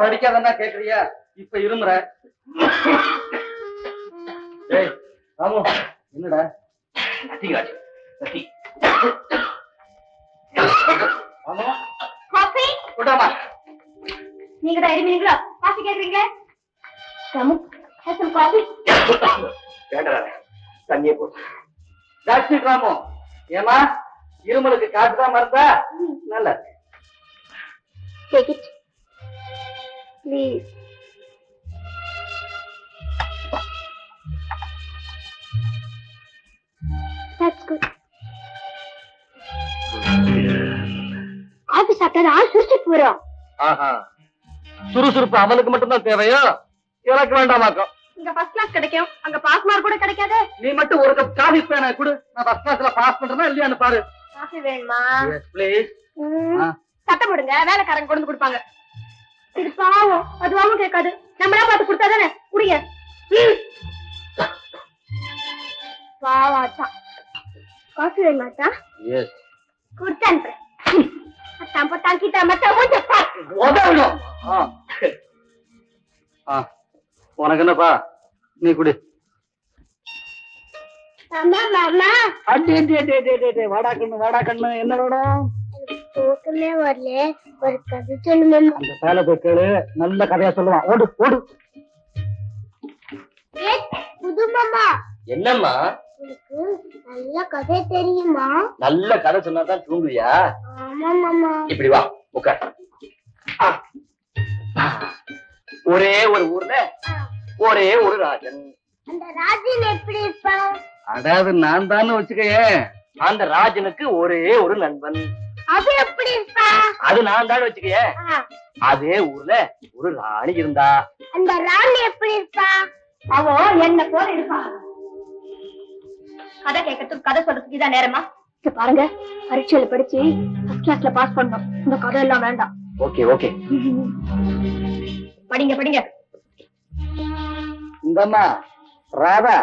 படிக்காதன்னா கேக்குறியா? இப்ப இருமுற. ஏய் ராமு என்னடா? நத்தி காஃபி? விடாமா நீங்க தான் எழுதினீங்களா காஃபி கேக்குறீங்க ராமு தண்ணியை போட்டு டாக்டர் ராமு. ஏமா இருமலுக்கு காட்டுதான் மருந்தா நல்லா take please. That's good. Coffee சாப்பிட்டா ஆள் சுருச்சிட்டு வரும் ஆஹா. சுறுசுறுப்பு அவனுக்கு மட்டும்தான் தேவையோ? எனக்கு வேண்டாமாக்கும் இங்க ஃபர்ஸ்ட் கிளாஸ் கிடைக்கும். அங்க பாஸ் மார்க் கூட கிடைக்காது. நீ மட்டும் ஒரு கப் காஃபி பேன கொடு. நான் ஃபர்ஸ்ட் கிளாஸ்ல பாஸ் பண்றேனா இல்லையான்னு பாரு. காஃபி வேணுமா? Yes please. சத்தம் போடுங்க. வேலைக்காரங்க கொண்டு கொடுப்பாங்க. இது பாவம். அதுவாவும் கேட்காது. நம்மளா பார்த்து கொடுத்தா தானே? குடிங்க. பாவாச்சா காஃபி வேணுமாச்சா எஸ் கொடுத்து அனுப்புறேன். அத்தான் போட்டான் கிட்ட மத்த உனக்கு என்னப்பா? நீ குடி. வாடா கண்ணு வாடா கண்ணு. என்ன வேணும் தூக்கமே வரல. ஒரு கதை சொல்லுமா அந்த சேலை போய் கேளு. நல்ல கதையா சொல்லுவான். ஓடு ஓடு. புது மாமா என்னம்மா? நல்ல கதை தெரியுமா? நல்ல கதை சொன்னா தான் தூங்குவியா? ஆமா மாமா இப்படி வா உட்கார். ஆ. ஆ. ஒரே ஒரு ஊர்ல ஒரே ஒரு ராஜன். அந்த ராஜன் எப்படி இருப்பான்? அதாவது நான் தான் வச்சுக்கேன் அந்த ராஜனுக்கு ஒரே ஒரு நண்பன். அது எப்படி அது நான் தான் வச்சுக்கயே. அதே ஊர்ல ஒரு ராணி இருந்தா. அந்த ராணி எப்படி இருப்பா அவன் என்ன போல இருப்பான் கதை கேட்கறதுக்கு கதை சொல்றதுக்கு இதான் நேரமா? இங்க பாருங்க பரீட்சையில படிச்சு ஃபர்ஸ்ட் கிளாஸ்ல பாஸ் பண்ணோம். இந்த கதை எல்லாம் வேண்டாம். Okay okay. படிங்க படிங்க. இந்தம்மா ராதா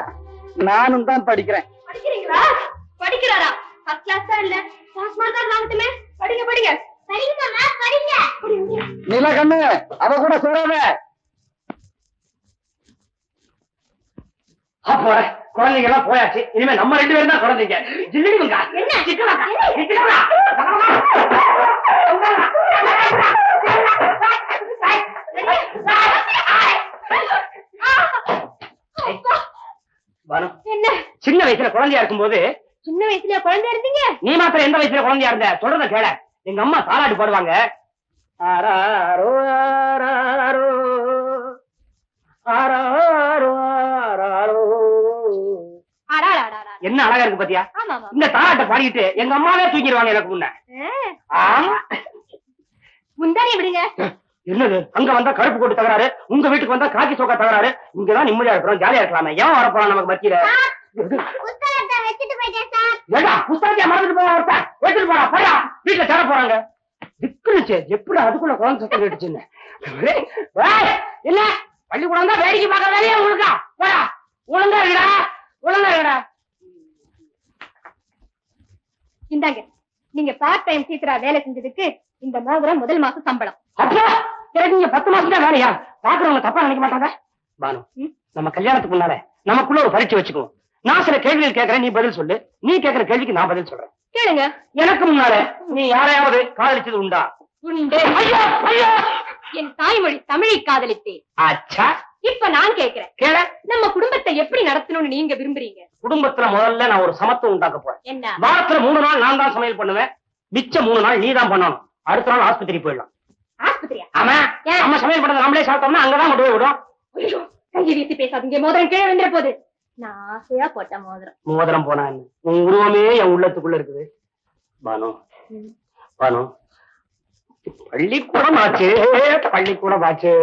நானும் தான் படிக்கிறேன். படிக்கிறீங்களா? படிக்கிறாரா? ஃபர்ஸ்ட் கிளாஸ் தான் இல்ல? படிங்க படிங்க. படிங்க படிங்க. நில கண்ணு அவ கூட சேராத. அப்போ குழந்தைங்க எல்லாம் போயாச்சு. இனிமே நம்ம ரெண்டு பேரும் தான் குழந்தைங்க. என்ன? சிக்கலாக்கா என்ன? சின்ன வயசுல குழந்தையா இருக்கும்போது சின்ன வயசுல குழந்தை இருந்தீங்க? நீ மாத்திரம் எந்த வயசுல குழந்தையா இருந்த? சொல்றத கேள. எங்க அம்மா தாலாட்டு பாடுவாங்க. என்ன அழகா இருக்கு பாத்தியா? இந்த தாலாட்டை பாடிட்டு எங்க அம்மாவே தூக்கிடுவாங்க எனக்கு முன்ன. முந்தானி விடுங்க. என்னது? அங்க வந்தா கருப்பு போட்டு தகராறு? உங்க வீட்டுக்கு வந்தா காக்கி சோக்கா தகராறு? இங்கதான் நிம்மதியா இருக்கிறோம் ஜாலியா இருக்கலாமே. ஏன் வரப்போறான் நமக்கு மத்தியில? ஏண்டா புஸ்தகத்தையா மறந்துட்டு போவா ஒருத்தன் வச்சுட்டு போடா போடா. வீட்டுல தர போறாங்க. திக்குனுச்சு எப்படி அதுக்குள்ள குழந்தை சத்தம் கேட்டுச்சுன்னு? என்ன பள்ளிக்கூடம் தான் வேடிக்கை பார்க்க வேலையா ஒழுங்கா போடா ஒழுங்கா இருக்கடா ஒழுங்கா இருக்கடா இந்தாங்க நீங்க பார்ட் டைம் டீச்சரா வேலை செஞ்சதுக்கு இந்த மோதிரம் முதல் மாசம் சம்பளம். அப்பா நீங்க பத்து மாசம் தான் வேலையா? பாக்குறவங்க தப்பா நினைக்க மாட்டாங்க? பானு? நம்ம கல்யாணத்துக்கு முன்னால நமக்குள்ள ஒரு பரீட்சை வச்சுக்குவோம். நான் சில கேள்விகள் கேட்கறேன் நீ பதில் சொல்லு. நீ கேட்கிற கேள்விக்கு நான் பதில் சொல்றேன். கேளுங்க. எனக்கு முன்னால நீ யாரையாவது காதலிச்சது உண்டா? உண்டு. என் தாய்மொழி தமிழை காதலித்தேன். அச்சா! இப்ப நான் கேக்குறேன் கேள. நம்ம குடும்பத்தை எப்படி நடத்தணும்னு நீங்க விரும்புறீங்க? குடும்பத்துல முதல்ல நான் ஒரு சமத்துவம் உண்டாக்க போறேன். என்ன? வாரத்துல மூணு நாள் நான் தான் சமையல் பண்ணுவேன். மிச்ச மூணு நாள் நீ தான் பண்ணணும். அடுத்த நாள் ஆஸ்பத்திரி போயிடலாம். ஆஸ்பத்திரியா? ஆமா? நம்ம சமையல் பண்ணதை நம்மளே சாப்பிட்டோம்னா அங்கதான் கொண்டு போய் விடும் கையை வீசி பேசாதீங்க. மோதிரம் கீழே விழுந்துற போகுது நான் ஆசையா போட்ட மோதிரம். மோதிரம் போனா என்ன? உன் உருவமே என் உள்ளத்துக்குள்ள இருக்குது. பானு. பானு. பள்ளிக்கூடம் ஆச்சு. பள்ளிக்கூடம் ஆச்சு.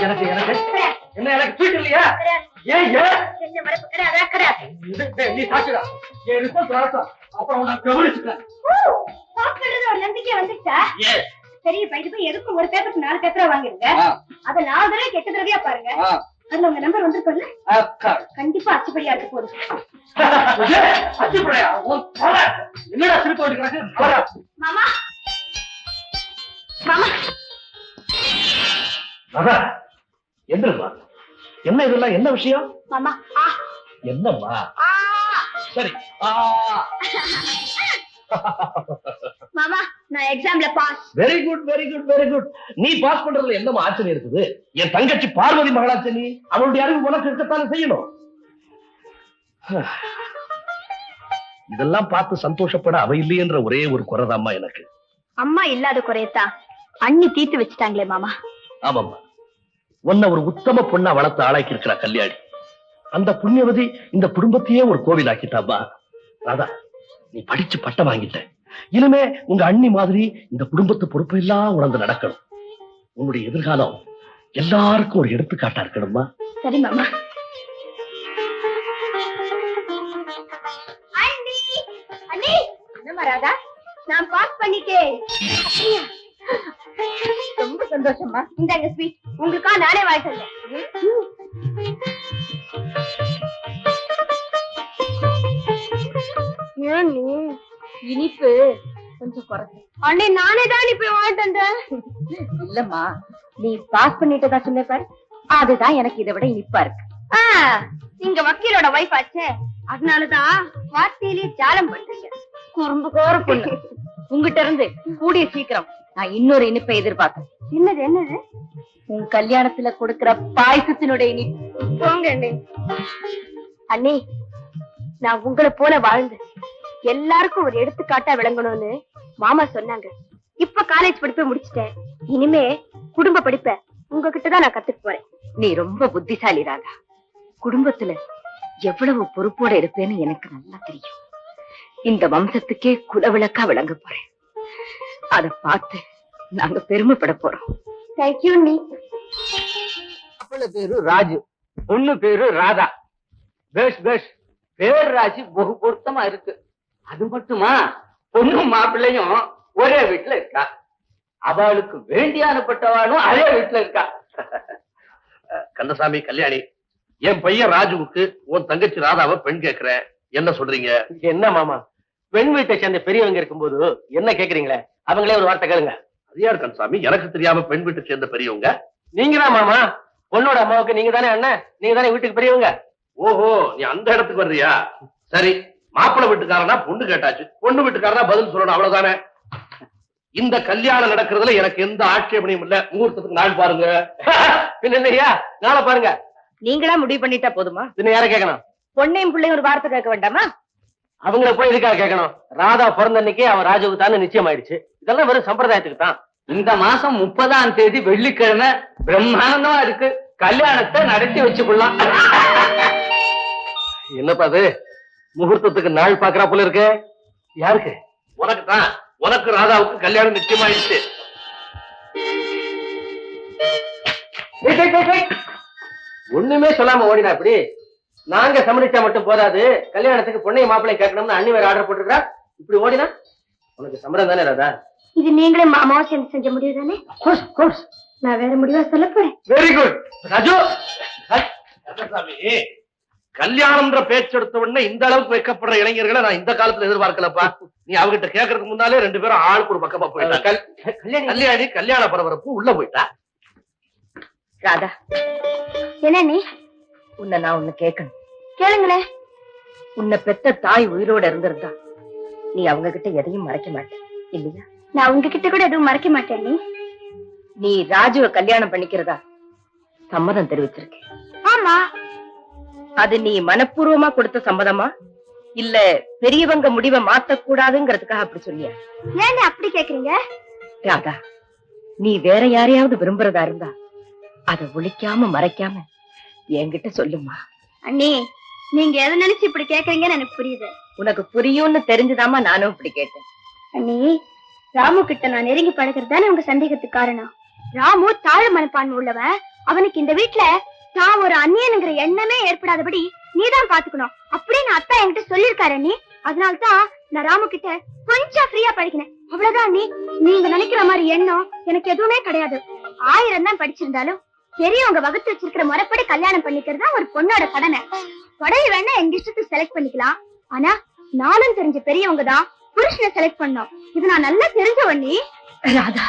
எனக்கு எனக்கு. என்ன எனக்கு ஸ்வீட் இல்லையா? நீ சாட்சிடா என் ரிசல்ட் வரட்டும் அப்புறம் உன்னை கவனிச்சுட்டேன் நம்பிக்கை வந்துச்சா எஸ் சரி போய் எதுக்கும் ஒரு பேப்பருக்கு நாலு பேப்பரா வாங்கிருங்க. அத நாலு தடவை கெட்ட தடவையா பாருங்க. அதுல உங்க நம்பர் வந்திருக்குல்ல அக்கா. கண்டிப்பா அச்சுப்படியா இருக்க போகுது. என்னடா. மாமா. மாமா. என்ன இதெல்லாம்? என்ன விஷயம்? என்னம்மா? சரி மாமா நான் எக்ஸாம்ல pass very good very good very good நீ பாஸ் பண்றதுல என்னம்மா ஆச்சரியம் இருக்குது? என் தங்கச்சி பார்வதி மகளாச்சு நீ. அவளுடைய அறிவு உனக்கு இருக்கத்தானே செய்யணும். இதெல்லாம் பார்த்து சந்தோஷப்பட அவ இல்லையென்ற ஒரே ஒரு குறைதாம்மா எனக்கு. அம்மா இல்லாத குறையத்தா அண்ணி தீர்த்து வச்சுட்டாங்களே மாமா. ஆமாம்மா. உன்னை ஒரு உத்தம பொண்ணா வளர்த்து ஆளாக்கி இருக்கிறா கல்யாணி. அந்த புண்ணியவதி இந்த குடும்பத்தையே ஒரு கோவில் ஆக்கிட்டாப்பா ராதா நீ படிச்சு பட்டம் வாங்கிட்ட. இனிமே உங்க அண்ணி மாதிரி இந்த குடும்பத்து பொறுப்பு எல்லாம் உணர்ந்து நடக்கணும். உன்னுடைய எதிர்காலம் எல்லாருக்கும் ஒரு எடுத்துக்காட்டா இருக்கணுமா? சரி மாமா. ராதா? நான் பாஸ் பண்ணிட்டேன். சந்தோஷமா? இந்தாங்க ஸ்வீட் உங்களுக்கா நானே வாங்கி தந்தேன் ஏன் நீ? இனிப்பு. கொஞ்சம் குறைச்சு. அண்ணே நானே தான் இனிப்பு வாங்கிட்டு வந்தேன் இல்லம்மா நீ பாஸ் பண்ணிட்டதா சொன்ன பாரு. அதுதான் எனக்கு இதை விட இனிப்பா இருக்கு. நீங்க வக்கீலோட வைஃப் ஆச்சே. அதனாலதான் வார்த்தையிலேயே ஜாலம் பண்றீங்க குறும்பு கோர பொண்ணு. உங்ககிட்ட இருந்து கூடிய சீக்கிரம் நான் இன்னொரு இனிப்பை எதிர்பார்க்கேன் என்னது என்னது? உன் கல்யாணத்துல கொடுக்கிற பாயசத்தினுடைய இனிப்பு. போங்க அண்ணே. அண்ணே நான் உங்களை போல வாழ்ந்து எல்லாருக்கும் ஒரு எடுத்துக்காட்டா விளங்கணும்னு மாமா சொன்னாங்க. இப்ப காலேஜ் படிப்பை முடிச்சிட்டேன். இனிமே குடும்ப படிப்பை உங்ககிட்ட தான் நான் கத்துக்க போறேன். நீ ரொம்ப புத்திசாலி ராதா. குடும்பத்துல எவ்வளவு பொறுப்போட இருப்பேன்னு எனக்கு நல்லா தெரியும். இந்த வம்சத்துக்கே குலவிளக்கா விளங்க போறேன். அத பார்த்து நாங்க பெருமைப்பட போறோம். தேங்க்யூ நீ. மாப்பிள்ளை பேரு ராஜு பொண்ணு பேரு ராதா. பேஷ் பேஷ். பேர் ராசி பகு பொருத்தமா இருக்கு. அது மட்டுமா? பொண்ணும் மாப்பிள்ளையும் ஒரே வீட்டுல இருக்கா? அவளுக்கு வேண்டி அனுப்பட்டவாளும் அதே வீட்டுல இருக்கா? கந்தசாமி கல்யாணி என் பையன் ராஜுவுக்கு உன் தங்கச்சி ராதாவை பெண் கேக்குறேன் என்ன சொல்றீங்க? என்ன மாமா? பெண் வீட்டை சேர்ந்த பெரியவங்க இருக்கும்போது என்ன கேக்குறீங்களே? அவங்களே ஒரு வார்த்தை கேளுங்க. அது யார் கந்தசாமி? எனக்கு தெரியாம பெண் வீட்டை சேர்ந்த பெரியவங்க? நீங்க தான் மாமா. பொண்ணோட அம்மாவுக்கு நீங்க தானே அண்ணன்? நீங்க தானே வீட்டுக்கு பெரியவங்க? ஓஹோ நீ அந்த இடத்துக்கு வர்றியா? சரி மாப்பிள்ளை வீட்டுக்காரனா பொண்ணு கேட்டாச்சு. பொண்ணு வீட்டுக்காரனா பதில் சொல்லணும் அவ்வளவுதானே. இந்த கல்யாணம் நடக்கிறதுல எனக்கு எந்த ஆட்சேபனையும் இல்ல. முகூர்த்தத்துக்கு நாள் பாருங்க. பின்ன இல்லையா நாளை பாருங்க. நீங்களா முடிவு பண்ணிட்டா போதுமா? பின்ன யார கேட்கணும்? பொண்ணையும் பிள்ளையும் ஒரு வார்த்தை கேட்க வேண்டாமா? அவங்கள போய் இதுக்காக கேட்கணும்? ராதா பிறந்த அன்னைக்கே அவன் ராஜுவுக்கு தானே நிச்சயம் ஆயிடுச்சு. இதெல்லாம் வெறும் சம்பிரதாயத்துக்கு தான். இந்த மாசம் முப்பதாம் தேதி வெள்ளிக்கிழமை பிரம்மாண்டமா இருக்கு. கல்யாணத்தை நடத்தி வச்சுக்கலாம் என்னப்பா அது? முகூர்த்தத்துக்கு நாள் பாக்குறா போல இருக்கு. யாருக்கு? உனக்கு தான். உனக்கு ராதாவுக்கு கல்யாணம் நிச்சயமாயிடுச்சு. ஒண்ணுமே சொல்லாம ஓடினா இப்படி நாங்க சம்மதிச்சா மட்டும் போதாது. கல்யாணத்துக்கு பொண்ணையும் மாப்பிள்ளை கேட்கணும்னு அண்ணி வேற ஆர்டர் போட்டுருக்கா இப்படி ஓடினா உனக்கு சம்மதம் தானே ராதா? இது நீங்களே மாமாவும் சேர்ந்து செஞ்ச முடிவு தானே? கோர்ஸ் கோர்ஸ் நான் வேற முடிவா சொல்ல போறேன். Very good Raju! கல்யாணம்ன்ற பேச்செடுத்த உடனே இந்த அளவுக்கு வைக்கப்படுற இளைஞர்களை நான் இந்த காலத்துல எதிர்பார்க்கலப்பா. நீ அவகிட்ட கேட்கறதுக்கு முன்னாலே ரெண்டு பேரும் ஆளுக்கு ஒரு பக்கமா கல்யாணி கல்யாணி கல்யாண பரபரப்பு உள்ள போயிட்டா. ராதா. என்ன நீ? உன்னை நான் உன்னை கேட்கணும் கேளுங்களே. உன்னை பெத்த தாய் உயிரோட இருந்திருந்தா நீ அவங்க கிட்ட எதையும் மறைக்க மாட்ட இல்லையா? நான் உங்ககிட்ட கூட எதுவும் மறைக்க மாட்டேன் நீ ராஜுவ கல்யாணம் பண்ணிக்கிறதா சம்மதம் தெரிவிச்சிருக்க ஆமா. அது நீ மனப்பூர்வமா கொடுத்த சம்மதமா? இல்ல பெரியவங்க முடிவை மாத்தக்கூடாதுங்கிறதுக்காக அப்படி சொன்னியா ஏன் அப்படி கேக்குறீங்க? ராதா நீ வேற யாரையாவது விரும்புறதா இருந்தா அதை ஒழிக்காம மறைக்காம என்கிட்ட சொல்லுமா. அண்ணி நீங்க எதை நினைச்சு இப்படி கேக்குறீங்கன்னு எனக்கு புரியுது. உனக்கு புரியும்னு தெரிஞ்சுதாம்மா நானும் இப்படி கேட்டேன். அண்ணி ராமு கிட்ட நான் நெருங்கி பழகிறது தானே உங்க சந்தேகத்துக்கு காரணம். ராமு தாழ் மனப்பான்மை உள்ளவன். அவனுக்கு இந்த வீட்ல தான் ஒரு அந்நியனுங்கிற எண்ணமே ஏற்படாதபடி நீதான் பாத்துக்கணும். அப்படின்னு அத்தா என்கிட்ட சொல்லிருக்காரு நீ அதனால்தான் நான் ராமு கிட்ட கொஞ்சம் ஃப்ரீயா படிக்கினேன் அவ்வளவுதான் நீ நீங்க நினைக்கிற மாதிரி எண்ணம் எனக்கு எதுவுமே கிடையாது. ஆயிரம் தான் படிச்சிருந்தாலும் பெரியவங்க வகுத்து வச்சிருக்கிற முறைப்படி கல்யாணம் பண்ணிக்கிறது ஒரு பொண்ணோட கடமை. புடவை வேணா எங்க இஷ்டத்துக்கு செலக்ட் பண்ணிக்கலாம். ஆனா நானும் தெரிஞ்ச பெரியவங்க தான் புருஷனை செலக்ட் பண்ணோம். இது நான் நல்லா தெரிஞ்ச நீ. ராதா.